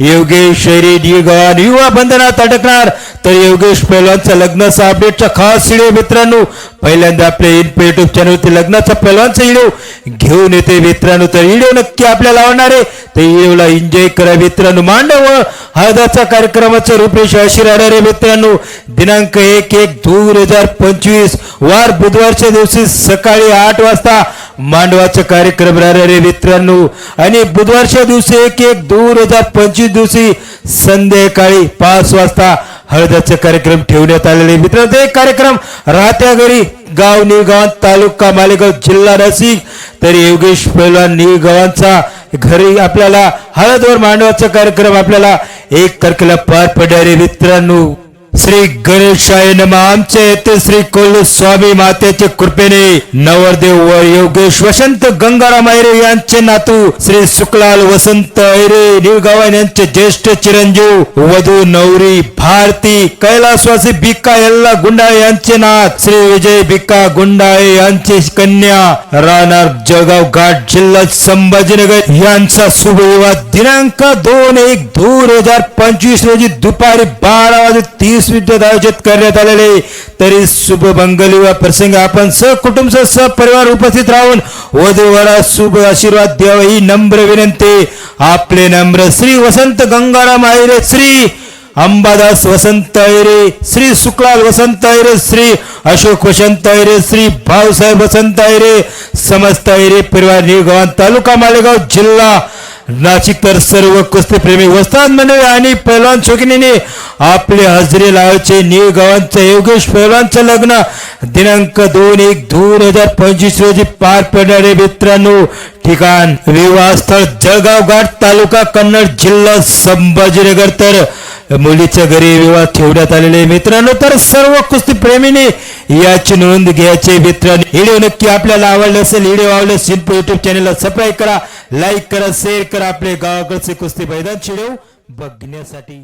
योगेश शैरी गव्हाण युवा बंधनात अडकणार तर योगेश पैलवानचा लग्नाचा अपडेटचा खास व्हिडिओ मित्रांनो. पहिल्यांदा आपल्या इन युट्यूब चॅनलवरती लग्नाचा पैलवानचा व्हिडिओ घेऊन येते मित्रांनो तर व्हिडिओ नक्की आपल्याला आवडणार आहे. तर व्हिडिओला एन्जॉय करा मित्रांनो. मांडव हळदाचा कार्यक्रमाचं रूपेश अशी राहणार आहे मित्रांनो. दिनांक एक एक दोन हजार पंचवीस वार बुधवारच्या दिवशी सकाळी आठ वाजता मांडवाचा कार्यक्रम राहणार आहे मित्रांनो. आणि बुधवारच्या दिवशी एक एक दोन हजार पंचवीस दिवशी संध्याकाळी पाच वाजता हळदाचा कार्यक्रम ठेवण्यात आलेले मित्रांनो ते कार्यक्रम राहत्या घरी गाव निळगाव तालुका मालेगाव जिल्हा नाशिक. तर योगेश पैलवान निळगावांचा घरी आपल्याला हळदवर मांडवाचा कार्यक्रम आपल्याला एक तारखेला पार पडणारे मित्रांनो. श्री गणेशाय नम आमच्या येथे श्री कुल स्वामी मातेच्या कृपेने नवरदेव व योगेश वसंत गंगाराम ऐरे यांचे नातू श्री सुखलाल वसंत ऐरे निळगावान यांचे ज्येष्ठ चिरंजीव वधू नवरी भारती कैलासवासी बिक्का यल्ला गुंडाळे यांचे नाथ श्री विजय बिक्का गुंडाळे यांची कन्या राहणार जळगाव घाट जिल्हा संभाजीनगर यांचा शुभविवाह दिनांक दोन एक दोन हजार पंचवीस रोजी दुपारी बारा वाजे तीस मिनिटात आयोजित करण्यात आलेले तरी शुभ मंगल विवाह प्रसंग. आपण सहकुटुंब सहपरिवार उपस्थित राहून वधूवरा शुभ आशीर्वाद द्यावा ही नम्र विनंती. आपले नम्र श्री वसंत गंगाराम आयरे श्री अंबादास वसंत ऐरे श्री सुकलाल वसंत ऐरे श्री अशोक वसंत ऐरे श्री भाऊसाहेब वसंत ऐरे समस्त ऐरे परिवार निगवान तालुका मालेगाव जिल्हा नाशिक तर सर्व कुस्ती प्रेमी वस्ताद मंडळी आणि पैलवान शोकिनीने आपले हजेरी लावायचे. निळगावांचं योगेश पैलवानचं लग्न. दिनांक दोन एक दोन हजार पंचवीस रोजी पार पडणारे मित्रांनो ठिकाण विवाहस्थळ जळगाव घाट तालुका कन्नड जिल्हा संभाजीनगर. तर मुलीच्या घरी विवाह ठेवण्यात आलेले मित्रांनो तर सर्व कुस्ती प्रेमीने याची नोंद घ्यायचे मित्रांनो व्हिडिओ नक्की आपल्याला आवडला असेल व्हिडिओ आवडले सिंपल युट्यूब चॅनलला सबस्क्राईब करा लाईक करा शेअर करा. आपले गावाकडचे कुस्ती मैदान व्हिडिओ बघण्यासाठी.